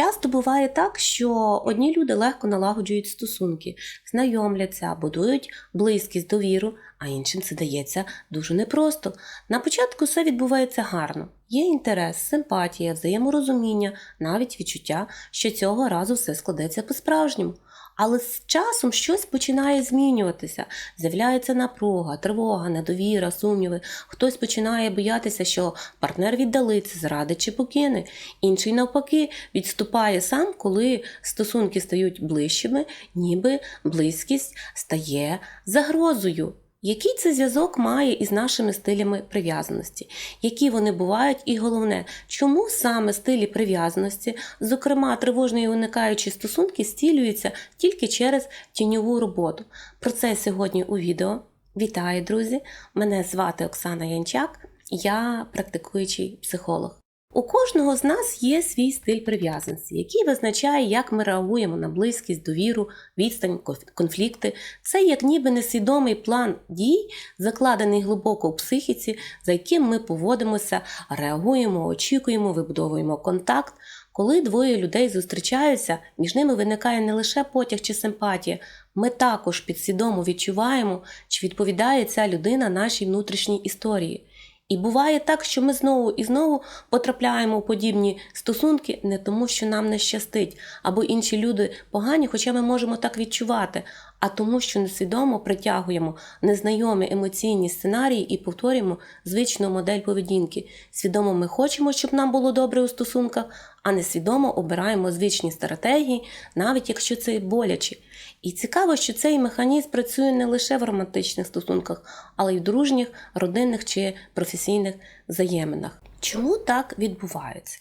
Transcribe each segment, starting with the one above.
Часто буває так, що одні люди легко налагоджують стосунки, знайомляться, будують близькість, довіру, а іншим це дається дуже непросто. На початку все відбувається гарно. Є інтерес, симпатія, взаєморозуміння, навіть відчуття, що цього разу все складеться по-справжньому. Але з часом щось починає змінюватися. З'являється напруга, тривога, недовіра, сумніви. Хтось починає боятися, що партнер віддалиться, зрадить чи покине. Інший, навпаки, відступає сам, коли стосунки стають ближчими, ніби близькість стає загрозою. Який це зв'язок має із нашими стилями прив'язаності? Які вони бувають, і головне, чому саме стилі прив'язаності, зокрема тривожні і уникаючі стосунки, стілюються тільки через тіньову роботу? Про це сьогодні у відео. Вітаю, друзі! Мене звати Оксана Янчак, я практикуючий психолог. У кожного з нас є свій стиль прив'язаності, який визначає, як ми реагуємо на близькість, довіру, відстань, конфлікти. Це як ніби несвідомий план дій, закладений глибоко у психіці, за яким ми поводимося, реагуємо, очікуємо, вибудовуємо контакт. Коли двоє людей зустрічаються, між ними виникає не лише потяг чи симпатія, ми також підсвідомо відчуваємо, чи відповідає ця людина нашій внутрішній історії. І буває так, що ми знову і знову потрапляємо у подібні стосунки не тому, що нам не щастить, або інші люди погані, хоча ми можемо так відчувати, а тому, що несвідомо притягуємо незнайомі емоційні сценарії і повторюємо звичну модель поведінки. Свідомо ми хочемо, щоб нам було добре у стосунках, а несвідомо обираємо звичні стратегії, навіть якщо це боляче. І цікаво, що цей механізм працює не лише в романтичних стосунках, але й в дружніх, родинних чи професійних взаєминах. Чому так відбувається?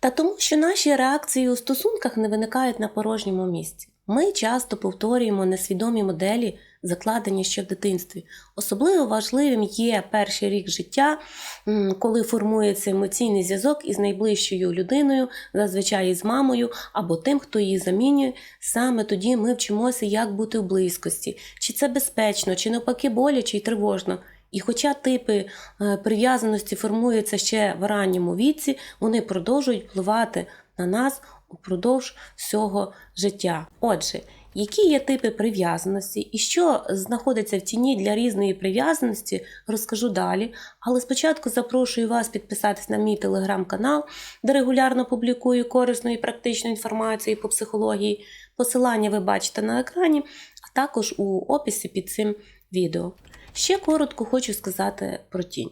Та тому, що наші реакції у стосунках не виникають на порожньому місці. Ми часто повторюємо несвідомі моделі, закладені ще в дитинстві. Особливо важливим є перший рік життя, коли формується емоційний зв'язок із найближчою людиною, зазвичай із мамою або тим, хто її замінює. Саме тоді ми вчимося, як бути в близькості, чи це безпечно, чи навпаки боляче і тривожно. І хоча типи е, прив'язаності формуються ще в ранньому віці, вони продовжують впливати на нас упродовж всього життя. Отже, які є типи прив'язаності і що знаходиться в тіні для різної прив'язаності, розкажу далі. Але спочатку запрошую вас підписатись на мій телеграм-канал, де регулярно публікую корисну і практичну інформацію по психології. Посилання ви бачите на екрані, а також у описі під цим відео. Ще коротко хочу сказати про тінь.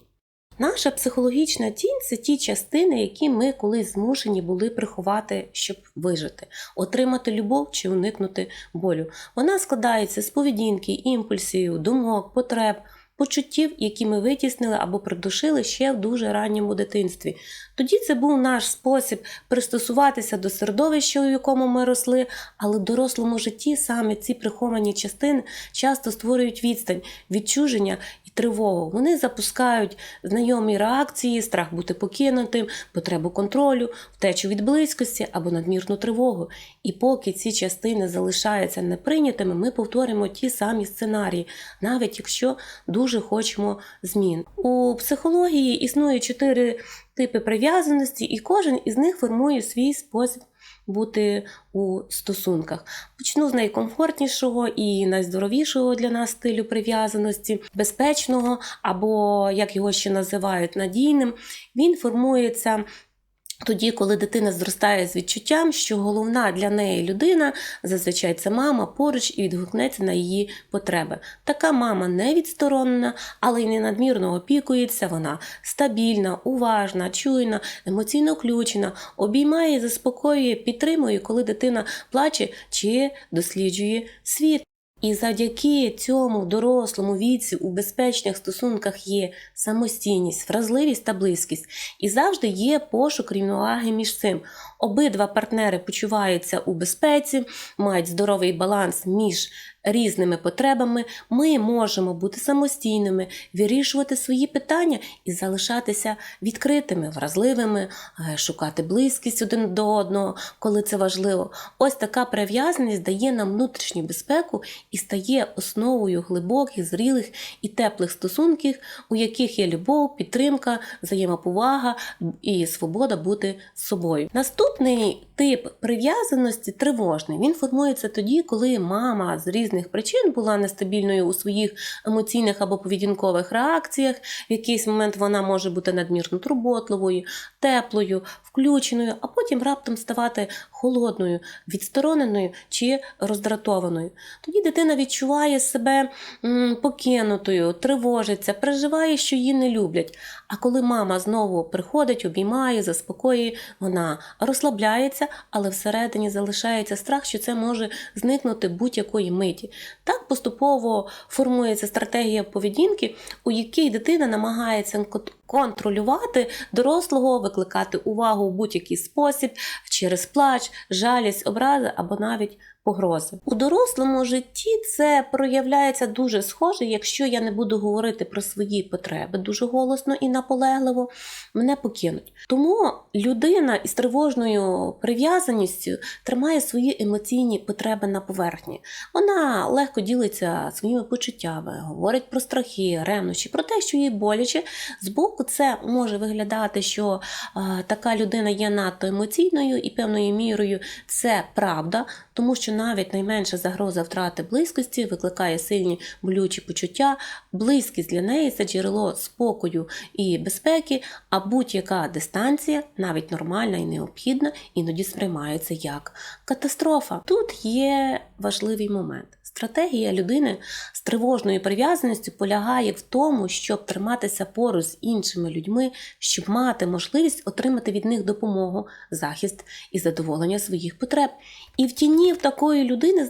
Наша психологічна тінь це ті частини, які ми колись змушені були приховати, щоб вижити, отримати любов чи уникнути болю. Вона складається з поведінки, імпульсів, думок, потреб, почуттів, які ми витіснили або придушили ще в дуже ранньому дитинстві. Тоді це був наш спосіб пристосуватися до середовища, у якому ми росли, але в дорослому житті саме ці приховані частини часто створюють відстань, відчуження і тривогу. Вони запускають знайомі реакції, страх бути покинутим, потребу контролю, втечу від близькості або надмірну тривогу. І поки ці частини залишаються неприйнятими, ми повторюємо ті самі сценарії, навіть якщо дуже хочемо змін. У психології існує чотири типи прив'язаності, і кожен із них формує свій спосіб бути у стосунках. Почну з найкомфортнішого і найздоровішого для нас стилю прив'язаності, безпечного, або як його ще називають надійним. Він формується. Тоді, коли дитина зростає з відчуттям, що головна для неї людина, зазвичай це мама, поруч і відгукнеться на її потреби. Така мама не відсторонена, але й не надмірно опікується. Вона стабільна, уважна, чуйна, емоційно включена, обіймає, заспокоює, підтримує, коли дитина плаче чи досліджує світ. І завдяки цьому дорослому віці у безпечних стосунках є самостійність, вразливість та близькість, і завжди є пошук рівноваги між цим. Обидва партнери почуваються у безпеці, мають здоровий баланс між різними потребами. Ми можемо бути самостійними, вирішувати свої питання і залишатися відкритими, вразливими, е, шукати близькість один до одного, коли це важливо. Ось така прив'язаність дає нам внутрішню безпеку і стає основою глибоких, зрілих і теплих стосунків, у яких є любов, підтримка, взаємоповага і свобода бути з собою. Наступне Наступний тип прив'язаності тривожний. Він формується тоді, коли мама з різних причин була нестабільною у своїх емоційних або поведінкових реакціях. В якийсь момент вона може бути надмірно турботливою, теплою, включеною, а потім раптом ставати холодною, відстороненою чи роздратованою. Тоді дитина відчуває себе покинутою, тривожиться, переживає, що її не люблять. А коли мама знову приходить, обіймає, заспокоює, вона розслабляється, але всередині залишається страх, що це може зникнути будь-якої миті. Так поступово формується стратегія поведінки, у якій дитина намагається кон- контролювати дорослого, викликати увагу в будь-який спосіб через плач, жалість, образи або навіть погрози. У дорослому житті це проявляється дуже схоже, якщо я не буду говорити про свої потреби дуже голосно і наполегливо, мене покинуть. Тому людина із тривожною прив'язаністю тримає свої емоційні потреби на поверхні. Вона легко ділиться своїми почуттями, говорить про страхи, ревнощі, про те, що їй боляче. Збоку це може виглядати, що е, така людина є надто емоційною і певною мірою це правда, тому що навіть найменша загроза втрати близькості викликає сильні болючі почуття. Близькість для неї це джерело спокою і безпеки, а будь-яка дистанція, навіть нормальна і необхідна, іноді сприймається як катастрофа. Тут є важливий момент. Стратегія людини з тривожною прив'язаністю полягає в тому, щоб триматися поруч з іншими людьми, щоб мати можливість отримати від них допомогу, захист і задоволення своїх потреб. І в тіні в такої людини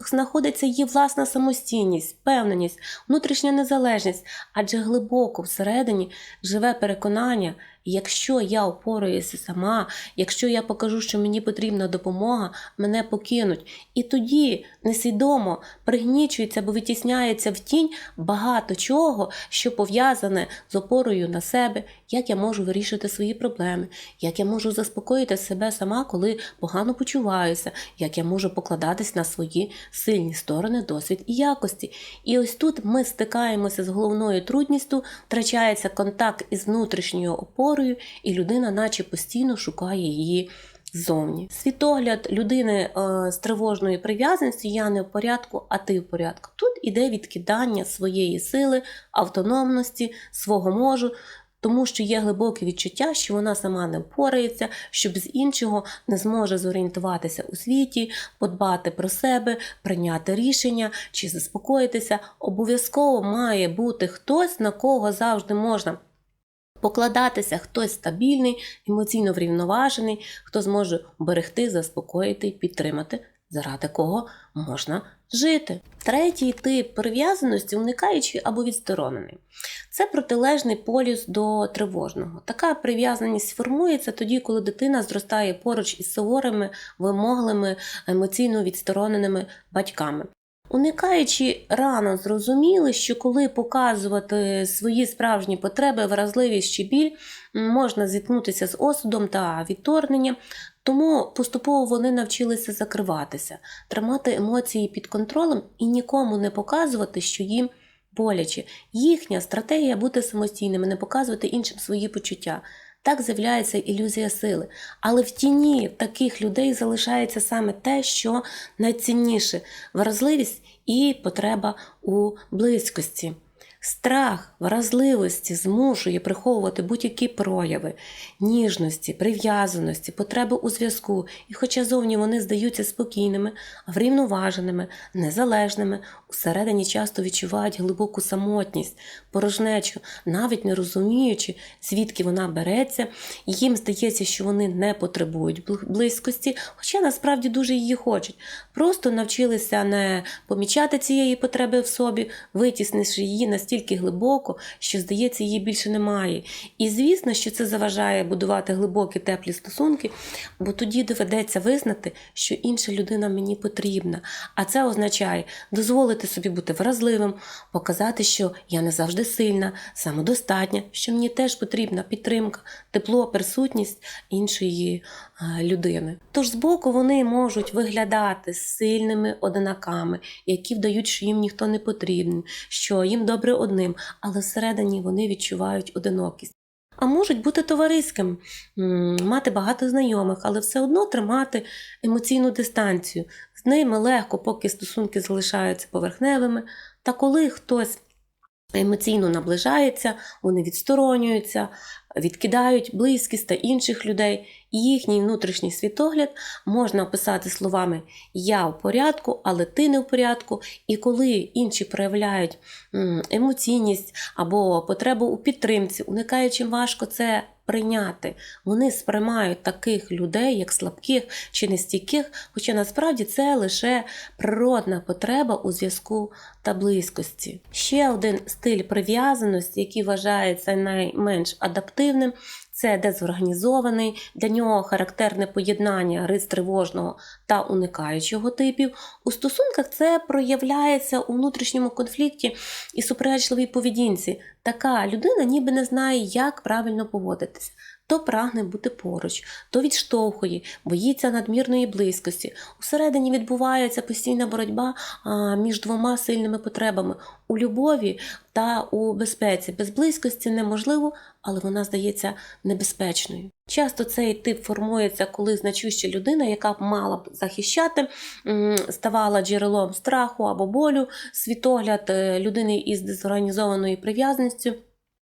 знаходиться її власна самостійність, впевненість, внутрішня незалежність, адже глибоко всередині живе переконання, якщо я опораюся сама, якщо я покажу, що мені потрібна допомога, мене покинуть. І тоді несвідомо пригнічується або витісняється в тінь багато чого, що пов'язане з опорою на себе, як я можу вирішити свої проблеми, як я можу заспокоїти себе сама, коли погано почуваюся, як я можу покладатись на свої сильні сторони, досвід і якості. І ось тут ми стикаємося з головною трудністю, втрачається контакт із внутрішньою опорою, і людина, наче постійно шукає її. Ззовні світогляд людини е, з тривожною прив'язаністю я не в порядку, а ти в порядку. Тут іде відкидання своєї сили, автономності, свого можу, тому що є глибоке відчуття, що вона сама не впорається, що без іншого не зможе зорієнтуватися у світі, подбати про себе, прийняти рішення чи заспокоїтися. Обов'язково має бути хтось, на кого завжди можна. Покладатися хтось стабільний, емоційно врівноважений, хто зможе берегти, заспокоїти підтримати, заради кого можна жити. Третій тип прив'язаності уникаючий або відсторонений. Це протилежний полюс до тривожного. Така прив'язаність формується тоді, коли дитина зростає поруч із суворими, вимоглими, емоційно відстороненими батьками. Уникаючи рано зрозуміли, що коли показувати свої справжні потреби, вразливість чи біль, можна зіткнутися з осудом та відторгненням, тому поступово вони навчилися закриватися, тримати емоції під контролем і нікому не показувати, що їм боляче. Їхня стратегія бути самостійними, не показувати іншим свої почуття. Так з'являється ілюзія сили. Але в тіні таких людей залишається саме те, що найцінніше вразливість і потреба у близькості. Страх вразливості змушує приховувати будь-які прояви ніжності, прив'язаності, потреби у зв'язку. І хоча зовні вони здаються спокійними, врівноваженими, незалежними, усередині часто відчувають глибоку самотність, порожнечу, навіть не розуміючи, звідки вона береться, їм здається, що вони не потребують близькості, хоча насправді дуже її хочуть. Просто навчилися не помічати цієї потреби в собі, витіснивши її настільки глибоко, що, здається, її більше немає. І звісно, що це заважає будувати глибокі теплі стосунки, бо тоді доведеться визнати, що інша людина мені потрібна. А це означає дозволити собі бути вразливим, показати, що я не завжди сильна, самодостатня, що мені теж потрібна підтримка, тепло, присутність іншої людини. Тож збоку вони можуть виглядати сильними одинаками, які вдають, що їм ніхто не потрібен, що їм добре одним, але всередині вони відчувають одинокість. а можуть бути товариськими, м, мати багато знайомих, але все одно тримати емоційну дистанцію. З ними легко, поки стосунки залишаються поверхневими. Та коли хтось емоційно наближається, вони відсторонюються, відкидають близькість та інших людей, і їхній внутрішній світогляд можна описати словами Я в порядку, але ти не в порядку. І коли інші проявляють емоційність або потребу у підтримці, уникаючи важко це прийняти, вони сприймають таких людей як слабких чи нестійких, хоча насправді це лише природна потреба у зв'язку та близькості. Ще один стиль прив'язаності, який вважається найменш адаптивним, це дезорганізований, для нього характерне поєднання рис тривожного та уникаючого типів. У стосунках це проявляється у внутрішньому конфлікті і суперечливій поведінці. Така людина ніби не знає, як правильно поводитися. То прагне бути поруч, то відштовхує, боїться надмірної близькості. Усередині відбувається постійна боротьба між двома сильними потребами у любові та у безпеці. Без близькості неможливо, але вона здається небезпечною. Часто цей тип формується, коли значуща людина, яка б мала б захищати, ставала джерелом страху або болю, світогляд е, людини із дезорганізованою прив'язаністю.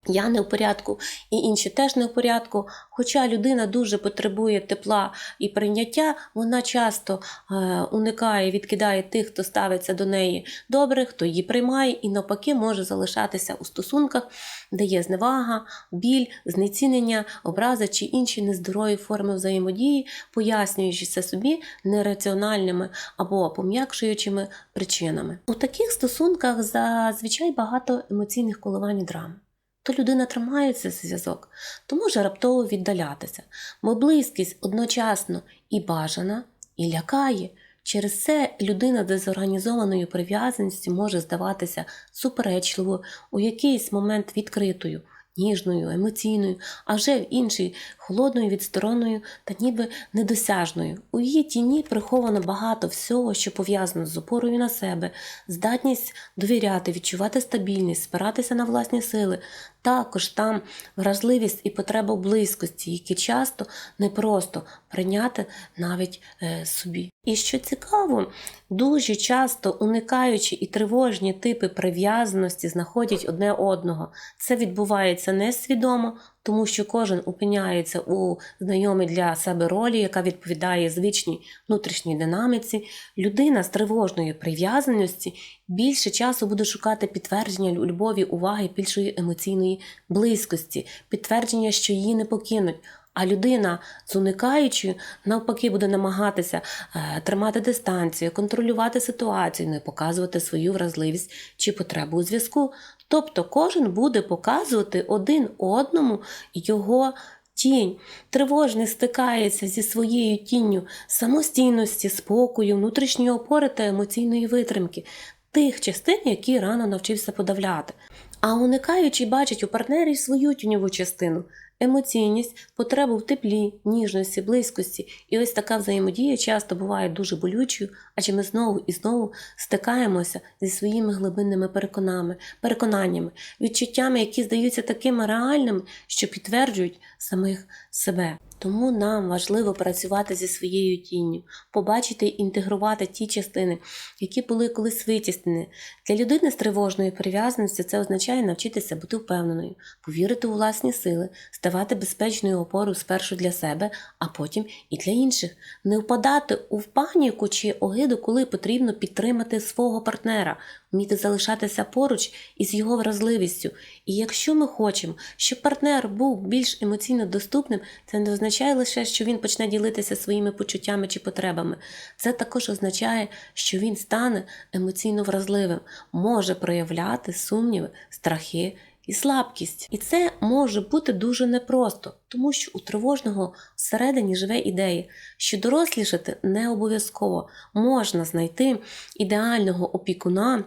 Я не в порядку, і інші теж не в порядку. Хоча людина дуже потребує тепла і прийняття, вона часто е, уникає, відкидає тих, хто ставиться до неї добре, хто її приймає, і навпаки може залишатися у стосунках, де є зневага, біль, знецінення, образи чи інші нездорові форми взаємодії, пояснюючи це собі нераціональними або пом'якшуючими причинами. У таких стосунках зазвичай багато емоційних коливань і драм то людина тримається за зв'язок, то може раптово віддалятися, бо близькість одночасно і бажана, і лякає. Через це людина дезорганізованою прив'язаністю може здаватися суперечливою, у якийсь момент відкритою, ніжною, емоційною, а вже в інший холодною, відсторонною та ніби недосяжною. У її тіні приховано багато всього, що пов'язано з опорою на себе, здатність довіряти, відчувати стабільність, спиратися на власні сили. Також там вразливість і потреба близькості, які часто непросто прийняти навіть е, собі. І що цікаво, дуже часто уникаючі і тривожні типи прив'язаності знаходять одне одного. Це відбувається несвідомо, тому що кожен опиняється у знайомій для себе ролі, яка відповідає звичній внутрішній динаміці. Людина з тривожною прив'язаності більше часу буде шукати підтвердження любові, уваги, більшої емоційної близькості, підтвердження, що її не покинуть. А людина з уникаючою навпаки буде намагатися е, тримати дистанцію, контролювати ситуацію, не показувати свою вразливість чи потребу у зв'язку. Тобто кожен буде показувати один одному його тінь. Тривожний стикається зі своєю тінню самостійності, спокою, внутрішньої опори та емоційної витримки, тих частин, які рано навчився подавляти. А уникаючий бачить у партнері свою тіньову частину. Емоційність, потребу в теплі, ніжності, близькості. І ось така взаємодія часто буває дуже болючою, адже ми знову і знову стикаємося зі своїми глибинними переконами, переконаннями, відчуттями, які здаються такими реальними, що підтверджують самих себе. Тому нам важливо працювати зі своєю тінню, побачити і інтегрувати ті частини, які були колись витіснені. Для людини з тривожною прив'язаністю це означає навчитися бути впевненою, повірити у власні сили, ставати безпечною опорою спершу для себе, а потім і для інших, не впадати у паніку чи огиду, коли потрібно підтримати свого партнера, вміти залишатися поруч із його вразливістю. І якщо ми хочемо, щоб партнер був більш емоційно доступним, це не означає лише, що він почне ділитися своїми почуттями чи потребами. Це також означає, що він стане емоційно вразливим, може проявляти сумніви, страхи. І слабкість. І це може бути дуже непросто, тому що у тривожного всередині живе ідея, що дорослішати не обов'язково можна знайти ідеального опікуна,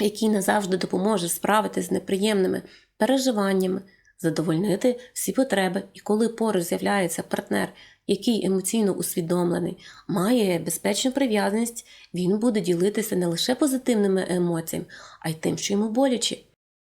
який назавжди допоможе справитися з неприємними переживаннями, задовольнити всі потреби. І коли поруч з'являється партнер, який емоційно усвідомлений, має безпечну прив'язаність, він буде ділитися не лише позитивними емоціями, а й тим, що йому боляче.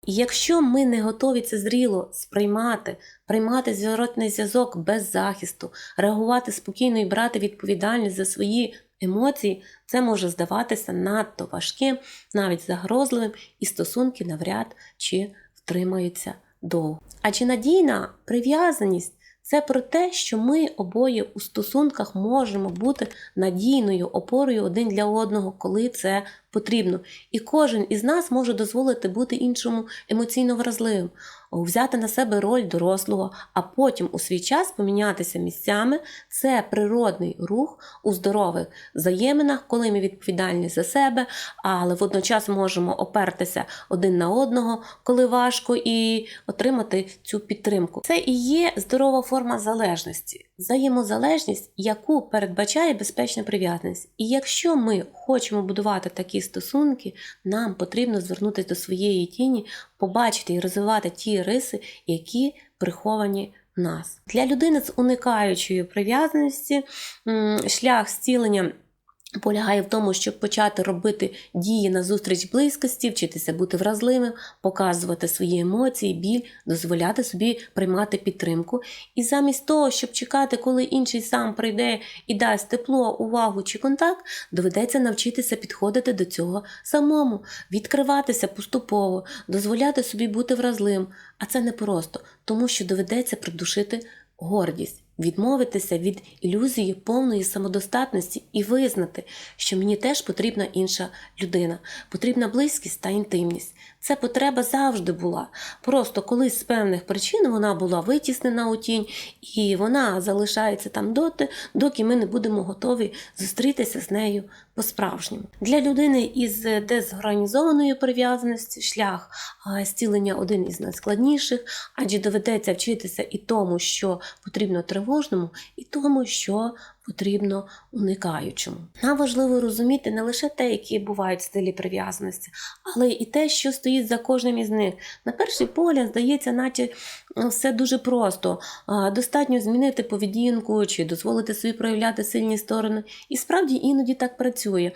І якщо ми не готові це зріло сприймати, приймати зворотний зв'язок без захисту, реагувати спокійно і брати відповідальність за свої емоції, це може здаватися надто важким, навіть загрозливим, і стосунки навряд чи втримаються довго. А чи надійна прив'язаність це про те, що ми обоє у стосунках можемо бути надійною опорою один для одного, коли це потрібно. І кожен із нас може дозволити бути іншому емоційно вразливим, взяти на себе роль дорослого, а потім у свій час помінятися місцями. Це природний рух у здорових взаєминах, коли ми відповідальні за себе, але водночас можемо опертися один на одного, коли важко, і отримати цю підтримку. Це і є здорова форма залежності, взаємозалежність, яку передбачає безпечна прив'язаність. І якщо ми хочемо будувати такі стосунки, нам потрібно звернутися до своєї тіні, побачити і розвивати ті риси, які приховані в нас. Для людини з уникаючою прив'язаності шлях зцілення. Полягає в тому, щоб почати робити дії на зустріч близькості, вчитися бути вразливим, показувати свої емоції, біль, дозволяти собі приймати підтримку. І замість того, щоб чекати, коли інший сам прийде і дасть тепло, увагу чи контакт, доведеться навчитися підходити до цього самому, відкриватися поступово, дозволяти собі бути вразливим. А це непросто, тому що доведеться придушити гордість. Відмовитися від ілюзії повної самодостатності і визнати, що мені теж потрібна інша людина, потрібна близькість та інтимність. Це потреба завжди була. Просто колись з певних причин вона була витіснена у тінь, і вона залишається там доти, доки ми не будемо готові зустрітися з нею по-справжньому. Для людини із дезорганізованою прив'язаністю шлях зцілення один із найскладніших, адже доведеться вчитися і тому, що потрібно тривожному, і тому, що потрібно уникаючому. Нам важливо розуміти не лише те, які бувають стилі прив'язаності, але і те, що стоїть за кожним із них. На перший погляд, здається, наче все дуже просто. Достатньо змінити поведінку чи дозволити собі проявляти сильні сторони. І справді іноді так працює.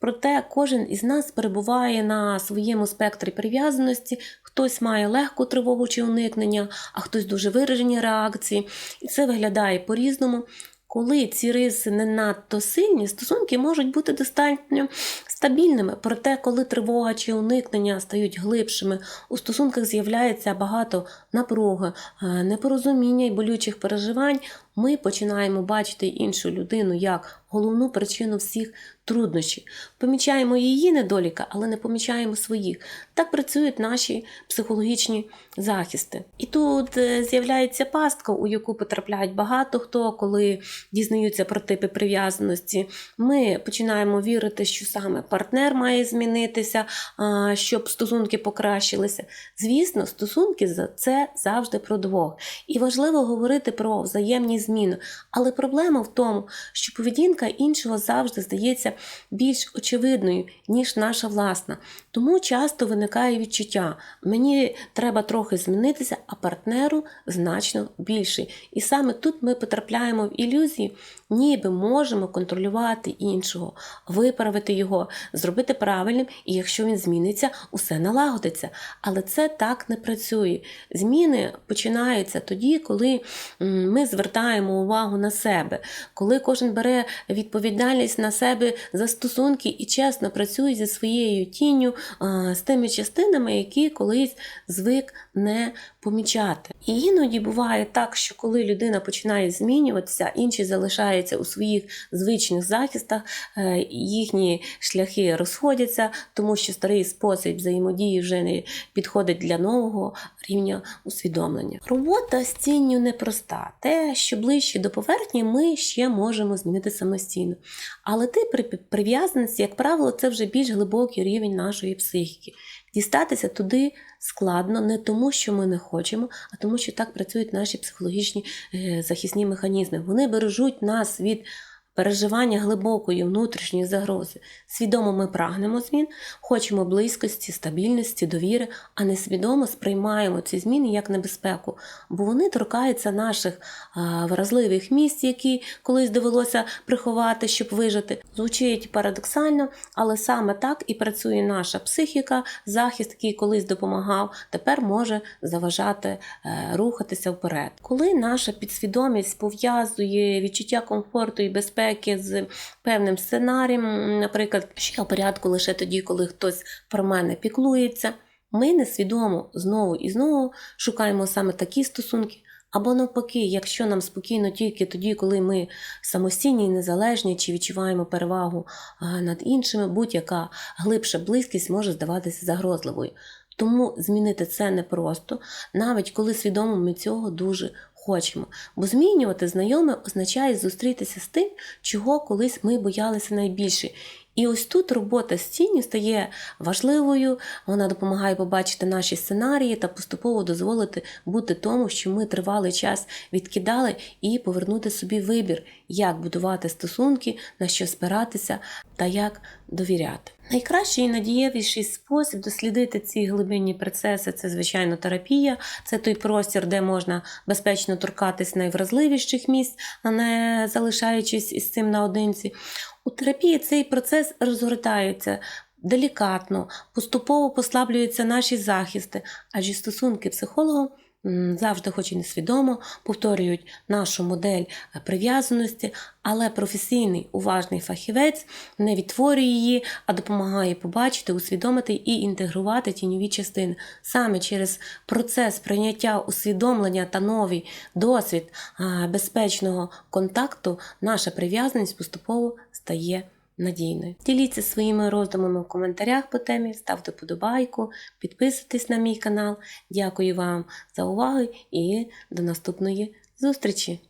Проте кожен із нас перебуває на своєму спектрі прив'язаності, хтось має легку тривогу чи уникнення, а хтось дуже виражені реакції. І це виглядає по-різному. Коли ці риси не надто сильні, стосунки можуть бути достатньо стабільними. Проте, коли тривога чи уникнення стають глибшими, у стосунках з'являється багато напруги, непорозуміння і болючих переживань, ми починаємо бачити іншу людину як головну причину всіх труднощів. Помічаємо її недоліка, але не помічаємо своїх. Так працюють наші психологічні захисти. І тут е, з'являється пастка, у яку потрапляють багато хто, коли дізнаються про типи прив'язаності. Ми починаємо вірити, що саме партнер має змінитися, щоб стосунки покращилися. Звісно, стосунки це завжди про двох. І важливо говорити про взаємні зміни. Але проблема в тому, що поведінка іншого завжди здається більш очевидною, ніж наша власна. Тому часто виникає відчуття: мені треба трохи змінитися, а партнеру значно більше. І саме тут ми потрапляємо в ілюзії, ніби можемо контролювати іншого, виправити його, зробити правильним, і якщо він зміниться, усе налагодиться. Але це так не працює. Зміни починаються тоді, коли ми звертаємо увагу на себе, коли кожен бере відповідальність на себе за стосунки і чесно працює зі своєю тінню, з тими частинами, які колись звик не помічати. І іноді буває так, що коли людина починає змінюватися, інші залишаються у своїх звичних захистах, е, їхні шляхи розходяться, тому що старий спосіб взаємодії вже не підходить для нового рівня усвідомлення. Робота з тінню непроста. Те, що ближче до поверхні, ми ще можемо змінити самостійно. Але типи прив'язаності, як правило, це вже більш глибокий рівень нашої психіки. Дістатися туди складно не тому, що ми не хочемо, а тому, що так працюють наші психологічні е, захисні механізми. Вони бережуть нас від переживання глибокої внутрішньої загрози. Свідомо ми прагнемо змін, хочемо близькості, стабільності, довіри, а несвідомо сприймаємо ці зміни як небезпеку, бо вони торкаються наших вразливих місць, які колись довелося приховати, щоб вижити. Звучить парадоксально, але саме так і працює наша психіка, захист, який колись допомагав, тепер може заважати е, рухатися вперед. Коли наша підсвідомість пов'язує відчуття комфорту і безпеки з певним сценарієм, наприклад, що я в порядку лише тоді, коли хтось про мене піклується, ми несвідомо знову і знову шукаємо саме такі стосунки. Або навпаки, якщо нам спокійно тільки тоді, коли ми самостійні і незалежні, чи відчуваємо перевагу над іншими, будь-яка глибша близькість може здаватися загрозливою. Тому змінити це непросто, навіть коли свідомо ми цього дуже хочемо. Бо змінювати знайоме означає зустрітися з тим, чого колись ми боялися найбільше. І ось тут робота з тінню стає важливою, вона допомагає побачити наші сценарії та поступово дозволити бути тому, що ми тривалий час відкидали, і повернути собі вибір, як будувати стосунки, на що спиратися та як довіряти. Найкращий і надієвіший спосіб дослідити ці глибинні процеси це, звичайно, терапія. Це той простір, де можна безпечно торкатись найвразливіших місць, а не залишаючись із цим наодинці. У терапії цей процес розгортається делікатно, поступово послаблюються наші захисти, адже стосунки психологом завжди, хоч і несвідомо, повторюють нашу модель е, прив'язаності, але професійний уважний фахівець не відтворює її, а допомагає побачити, усвідомити і інтегрувати тіньові частини. Саме через процес прийняття усвідомлення та новий досвід безпечного контакту наша прив'язаність поступово стає надійною. Діліться своїми роздумами в коментарях по темі, ставте подобайку, підписуйтесь на мій канал. Дякую вам за увагу і до наступної зустрічі!